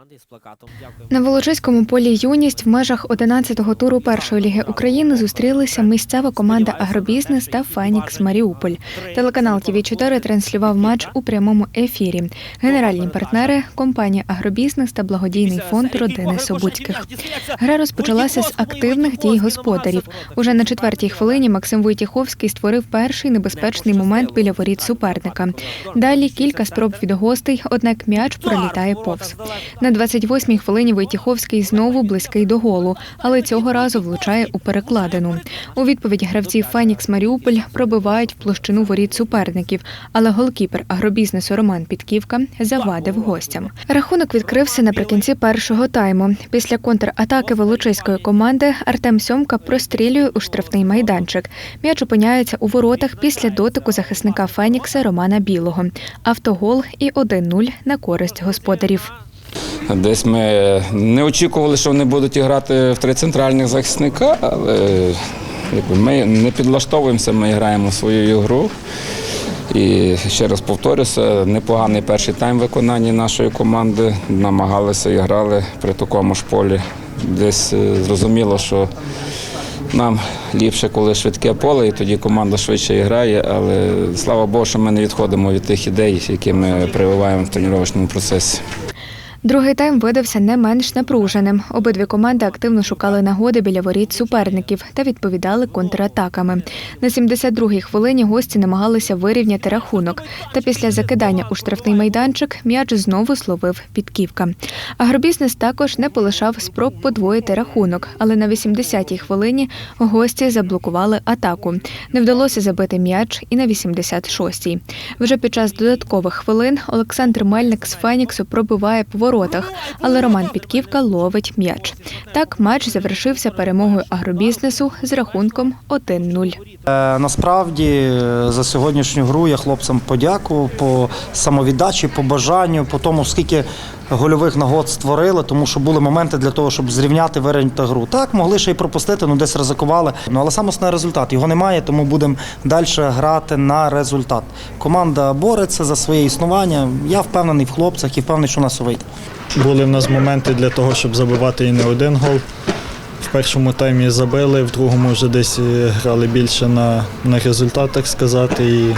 команди з плакатом. Дякую. На Волочиському полі юність в межах 11-го туру першої ліги України зустрілися місцева команда Агробізнес та Фенікс Маріуполь. Телеканал ТВ 4 транслював матч у прямому ефірі. Генеральні партнери компанія Агробізнес та благодійний фонд родини Собуцьких. Гра розпочалася з активних дій господарів. Уже на четвертій хвилині Максим Войтіховський створив перший небезпечний момент біля воріт суперника. Далі кілька спроб від гостей, однак м'яч пролітає повз. На 28-й хвилині Войтіховський знову близький до голу, але цього разу влучає у перекладину. У відповідь гравці Фенікс Маріуполь пробивають в площину воріт суперників, але голкіпер агробізнесу Роман Підківка завадив гостям. Рахунок відкрився наприкінці першого тайму. Після контратаки волочиської команди Артем Сьомка прострілює у штрафний майданчик. М'яч опиняється у воротах після дотику захисника Фенікса Романа Білого. Автогол і 1-0 на користь господарів. Десь ми не очікували, що вони будуть грати в три центральних захисника, але якби, ми не підлаштовуємося, ми граємо свою гру. І ще раз повторюся, непоганий перший тайм виконання нашої команди. Намагалися і грали при такому ж полі. Десь е, зрозуміло, що нам ліпше, коли швидке поле, і тоді команда швидше грає. Але слава Богу, що ми не відходимо від тих ідей, які ми прививаємо в тренувальному процесі. Другий тайм видався не менш напруженим. Обидві команди активно шукали нагоди біля воріт суперників та відповідали контратаками. На 72-й хвилині гості намагалися вирівняти рахунок. Та після закидання у штрафний майданчик м'яч знову словив підківка. Агробізнес також не полишав спроб подвоїти рахунок, але на 80-й хвилині гості заблокували атаку. Не вдалося забити м'яч і на 86-й. Вже під час додаткових хвилин Олександр Мельник з Феніксу пробиває по воротах, але Роман Підківка ловить м'яч. Так матч завершився перемогою агробізнесу з рахунком 1-0. Е, Насправді е, за сьогоднішню гру я хлопцям подякував по самовіддачі, по бажанню, по тому, скільки гольових нагод створили, тому що були моменти для того, щоб зрівняти вирівняти гру. Так, могли ще й пропустити, ну десь ризикували. Ну але саме основне результат. Його немає, тому будемо далі грати на результат. Команда бореться за своє існування. Я впевнений в хлопцях і впевнений, що у нас вийде. Були в нас моменти для того, щоб забивати і не один гол. В першому таймі забили, в другому вже десь е, грали більше на, на результат, так сказати, і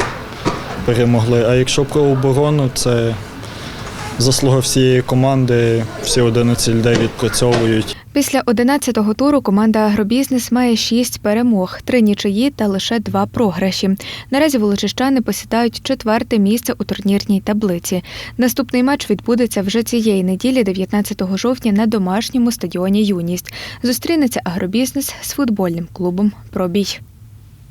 перемогли. А якщо про оборону, це заслуга всієї команди, всі 11 людей відпрацьовують. Після 11-го туру команда Агробізнес має 6 перемог, 3 нічиї та лише 2 програші. Наразі волочищани посідають четверте місце у турнірній таблиці. Наступний матч відбудеться вже цієї неділі, 19 жовтня, на домашньому стадіоні Юність. Зустрінеться агробізнес з футбольним клубом Пробій.